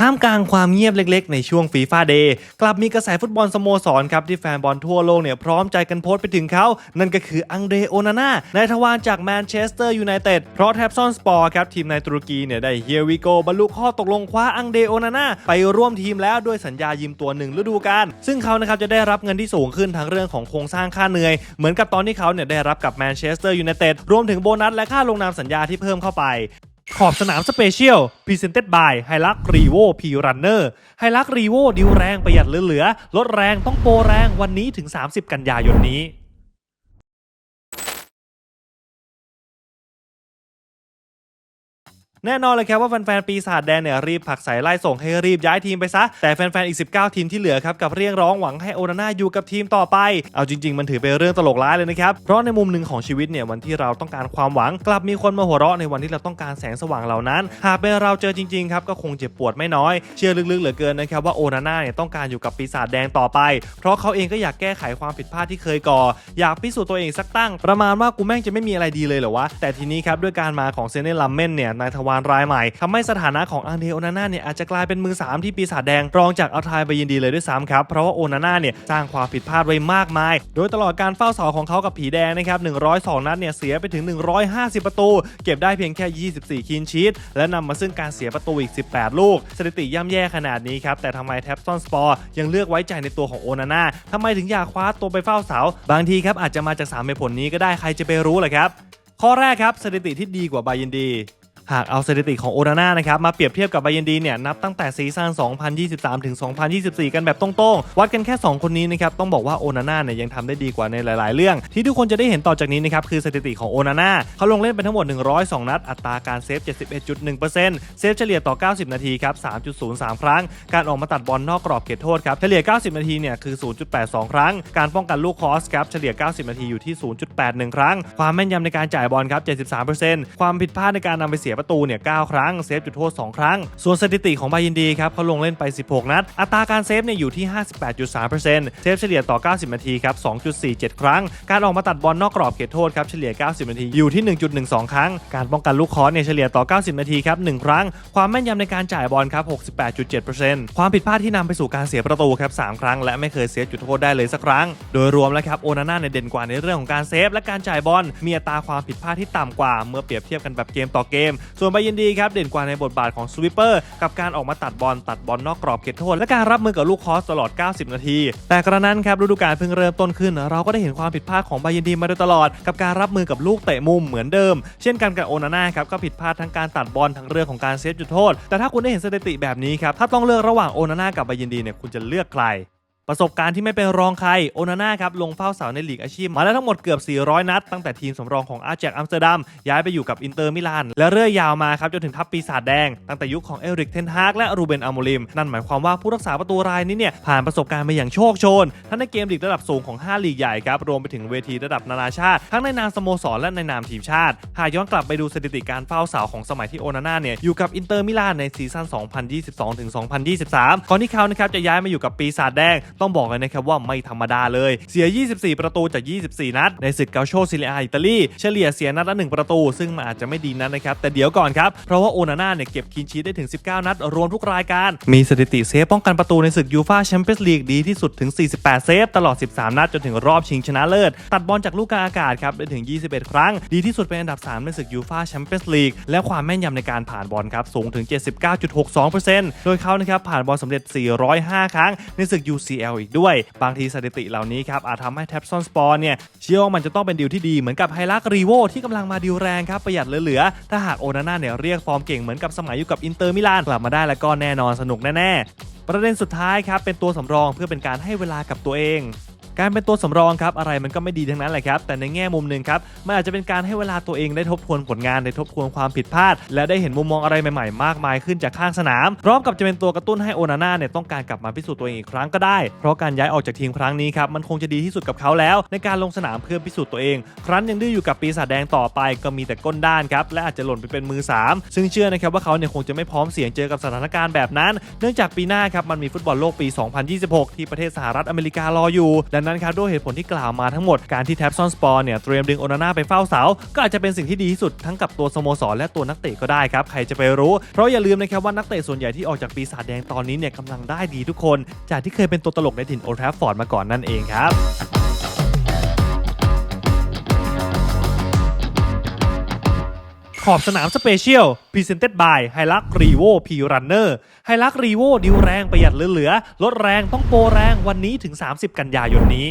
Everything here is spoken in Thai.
ท่ามกลางความเงียบเล็กๆ ในช่วงฟีฟ่าเดย์กลับมีกระแสฟุตบอลสโมสรครับที่แฟนบอลทั่วโลกเนี่ยพร้อมใจกันโพสต์ไปถึงเขา นั่นก็คืออังเดรโอนาน่านายทวารจากแมนเชสเตอร์ยูไนเต็ดเพราะแทบซอนสปอร์ครับทีมในตุรกีเนี่ยได้เฮียวิโกบรรลุข้อตกลงคว้าอังเดรโอนาน่าไปร่วมทีมแล้วด้วยสัญญายืมตัวหนึ่งฤดูกาลซึ่งเขานะครับจะได้รับเงินที่สูงขึ้นทั้งเรื่องของโครงสร้างค่าเหนื่อย เหมือนกับตอนที่เขาเนี่ยได้รับกับแมนเชสเตอร์ยูไนเต็ดรวมถึงโบนัสและค่าลงนามสัญญาที่เพิ่มเข้าไป ขอบสนามสเปเชียลพรีเซนเต็ดบายไฮลักรีโวพีรันเนอร์ไฮลักรีโวดิวแรงประหยัดเหลือๆลดแรงต้องโปรแรงวันนี้ถึง 30 กันยายนนี้ แน่นอนเลยครับว่าแฟนๆ ปีศาจแดงเนี่ยรีบผลักใส่ไล่ส่งให้รีบย้ายทีมไปซะ แต่แฟนๆ อีก 19 ทีมที่เหลือครับกับเรียกร้องหวังให้โอนาน่าอยู่กับทีมต่อไป เอาจริง ๆ มันถือเป็นเรื่องตลกร้ายเลยนะครับ เพราะในมุมหนึ่งของชีวิตเนี่ยวันที่เราต้องการความหวัง กลับมีคนมาหัวเราะในวันที่เราต้องการแสงสว่างเหล่านั้น หากเป็นเราเจอจริงๆครับก็คงเจ็บปวดไม่น้อย เชื่อลึกๆเหลือเกินนะครับว่าโอนาน่าเนี่ยต้องการอยู่กับปีศาจแดงต่อไป เพราะเขาเองก็อยากแก้ไขความผิดพลาดที่เคยก่อ อยากพิสูจน์ตัวเองสักตั้ง ประมาณว่ากูแม่งจะไม่มีอะไรดีเลยเหรอวะแต่ทีนี้ครับด้วยการมาของเซเนลัมเมนเนี่ยนายทวารรายใหม่ทำให้สถานะของอังเดโอนาน่าเนี่ยอาจจะกลายเป็นมือ 3 ที่ปีศาจแดง รองจากอัลทายไปยินดีเลยด้วยซ้ำครับ เพราะว่าโอนาน่าเนี่ยสร้างความผิดพลาดไว้มากมาย โดยตลอดการเฝ้าเสาของเขากับผีแดงนะครับ 102 นัดเนี่ยเสียไปถึง 150 ประตู เก็บได้เพียงแค่ 24คีนชีตและนำมาซึ่งการเสียประตูอีก 18 ลูก สถิติย่ำแย่ขนาดนี้ครับแต่ทำไมแท็บซอนสปอร์ยังเลือกไว้ใจในตัวของโอนาน่าทำไมถึงอยากคว้าตัวไปเฝ้าเสา บางทีครับอาจจะมาจากสามเหตุผลนี้ก็ได้ใครจะไปรู้ล่ะครับข้อแรกครับสถิติที่ดีกว่าบายินดี หากเอาสถิติของโอนาน่านะครับมาเปรียบเทียบกับบาเยนดีเนี่ยนับตั้งแต่ซีซั่น 2023 ถึง 2024 กันแบบตรงๆ วัดกันแค่ 2 คนนี้นะครับต้องบอกว่าโอนาน่าเนี่ยยังทำได้ดีกว่าในหลาย ๆ เรื่อง ที่ทุกคนจะได้เห็นต่อจากนี้นะครับคือสถิติของโอนาน่าเขาลงเล่นไปทั้งหมด 102 นัด อัตราการเซฟ 71.1%เซฟเฉลี่ยต่อ 90 นาทีครับ 3.03 ครั้ง การออกมาตัดบอลนอกกรอบเขตโทษครับเฉลี่ย 90 นาทีเนี่ยคือ 0.82 ครั้ง การป้องกันลูกคอสครับเฉลี่ย 90 นาทีอยู่ที่ 0.81 ครั้ง ความแม่นยำในการจ่ายบอลครับ 73%ความผิดพลาดในการนำไปเสียประตูเนี่ย9ครั้งเซฟจุดโทษ 2 ครั้ง ส่วนสถิติของบายินดีครับเขาลงเล่นไป 16 นัด อัตราการเซฟเนี่ยอยู่ที่ 58.3%เซฟเฉลี่ยต่อ 90 นาทีครับ 2.47 ครั้ง การออกมาตัดบอลนอกกรอบเขตโทษครับเฉลี่ย 90 นาทีอยู่ที่ 1.12 ครั้ง การป้องกันลูกคอสเนี่ยเฉลี่ยต่อ 90 นาทีครับ 1 ครั้ง ความแม่นยำในการจ่ายบอลครับ 68.7%ความผิดพลาดที่นำไปสู่การเสียประตูครับ 3 ครั้ง และไม่เคยเซฟจุดโทษได้เลยสักครั้ง โดยรวมแล้วครับโอนาน่าเนี่ยเด่นกว่าในเรื่องของการเซฟและการจ่ายบอลมีอัตราความผิดพลาดที่ต่ำกว่า เมื่อเปรียบเทียบกันแบบเกมต่อเกมส่วนบายินดีครับเด่นกว่าในบทบาทของสวิปเปอร์กับการออกมาตัดบอลตัดบอลนอกกรอบเขตโทษและการรับมือกับลูกคอสตลอด 90 นาที แต่กระนั้นครับฤดูกาลเพิ่งเริ่มต้นขึ้น เราก็ได้เห็นความผิดพลาดของบายินดีมาโดยตลอด กับการรับมือกับลูกเตะมุมเหมือนเดิม เช่นกันกับโอนาน่าครับก็ผิดพลาดทั้งการตัดบอลทั้งเรื่องของการเซฟจุดโทษ แต่ถ้าคุณได้เห็นสถิติแบบนี้ครับถ้าต้องเลือกระหว่างโอนาน่ากับบายินดีเนี่ยคุณจะเลือกใคร ประสบการณ์ที่ไม่เป็นรองใคร โอนาน่าครับลงเฝ้าเสาในลีกอาชีพ มาแล้วทั้งหมดเกือบ 400 นัด ตั้งแต่ทีมสำรองของอาแจกอัมสเตอร์ดัม ย้ายไปอยู่กับอินเตอร์มิลาน และเรื่อยยาวมาครับ จนถึงทัพปีศาจแดง ตั้งแต่ยุคของเอริกเทนฮากและรูเบนอาโมลิม นั่นหมายความว่าผู้รักษาประตูรายนี้เนี่ย ผ่านประสบการณ์มาอย่างโชคโชน ทั้งในเกมลีกระดับสูงของ 5 ลีกใหญ่ครับรวมไปถึงเวทีระดับนานาชาติ ทั้งในนามสโมสรและในนามทีมชาติ หากย้อนกลับไปดูสถิติการเฝ้าเสาของสมัยที่โอนาน่าเนี่ยอยู่กับอินเตอร์มิลานในซีซั่น 2022-2023 ก่อนที่เขานะครับจะย้ายมาอยู่กับปีศาจแดงต้องบอกเลยนะครับว่าไม่ธรรมดาเลย เสีย 24 ประตูจาก 24 นัด ในศึกเกาโชซิเลียอิตาลี เฉลี่ยเสียนัดละ 1 ประตู ซึ่งมันอาจจะไม่ดีนักนะครับ แต่เดี๋ยวก่อนครับ เพราะว่าโอนาน่าเนี่ยเก็บคีนชีได้ถึง 19 นัด รวมทุกรายการ มีสถิติเซฟป้องกันประตูในศึกยูฟาแชมเปี้ยนส์ลีกดีที่สุดถึง 48 เซฟตลอด 13 นัดจนถึงรอบชิงชนะเลิศ ตัดบอลจากลูกกลางอากาศครับได้ถึง 21 ครั้ง ดีที่สุดเป็นอันดับ 3 ในศึกยูฟาแชมเปี้ยนส์ลีกและความแม่นยำในการผ่านบอลครับสูงถึง 79.62%โดยเขานะครับผ่านบอลสำเร็จ 405 ครั้งในศึก UCL อีกด้วย บางทีสถิติเหล่านี้ครับอาจทำให้แท็บซอนสปอร์เนี่ยเชื่อว่ามันจะต้องเป็นดีลที่ดีเหมือนกับไฮลักรีโวที่กำลังมาดีลแรงครับประหยัดเหลือๆถ้าหากโอนาน่าเนี่ยเรียกฟอร์มเก่งเหมือนกับสมัยอยู่กับอินเตอร์มิลานกลับมาได้แล้วก็แน่นอนสนุกแน่ๆประเด็นสุดท้ายครับเป็นตัวสำรองเพื่อเป็นการให้เวลากับตัวเอง การเป็นตัวสำรองครับอะไรมันก็ไม่ดีทั้งนั้นแหละครับแต่ในแง่มุมหนึ่งครับมันอาจจะเป็นการให้เวลาตัวเองได้ทบทวนผลงานได้ทบทวนความผิดพลาด และได้เห็นมุมมองอะไรใหม่ๆ มากมายขึ้นจากข้างสนาม พร้อมกับจะเป็นตัวกระตุ้นให้โอนาน่าเนี่ยต้องการกลับมาพิสูจน์ตัวเองอีกครั้งก็ได้ เพราะการย้ายออกจากทีมครั้งนี้ครับมันคงจะดีที่สุดกับเขาแล้ว ในการลงสนามเพื่อพิสูจน์ตัวเอง ครั้นยังดื้ออยู่กับปีศาจแดงต่อไปก็มีแต่ก้นด้านครับและอาจจะหล่นไปเป็นมือสามซึ่งเชื่อนะครับว่าเขาเนี่ยคงจะไม่พร้อมเสี่ยงเจอกับสถานการณ์แบบนั้น เนื่องจากปีหน้าครับมันมีฟุตบอลโลกปี 2026 ที่ประเทศสหรัฐอเมริการออยู่ดังนั้นนะครับด้วยเหตุผลที่กล่าวมาทั้งหมดการที่แท็บซอนสปอร์เนี่ยเตรียมดึงโอนาน่าไปเฝ้าเสา ก็อาจจะเป็นสิ่งที่ดีที่สุดทั้งกับตัวสโมสรและตัวนักเตะก็ได้ครับใครจะไปรู้ เพราะอย่าลืมนะครับว่านักเตะส่วนใหญ่ที่ออกจากปีศาจแดงตอนนี้เนี่ยกำลังได้ดีทุกคน จากที่เคยเป็นตัวตลกในถิ่นโอลด์แทฟฟอร์ดมาก่อนนั่นเองครับ ขอบสนามสเปเชียลพรีเซนเต็ดบายไฮลักรีโวพีรันเนอร์ไฮลักรีโวดิวแรงประหยัดเหลือๆลดแรงต้องโปรแรงวันนี้ถึง 30 กันยายนนี้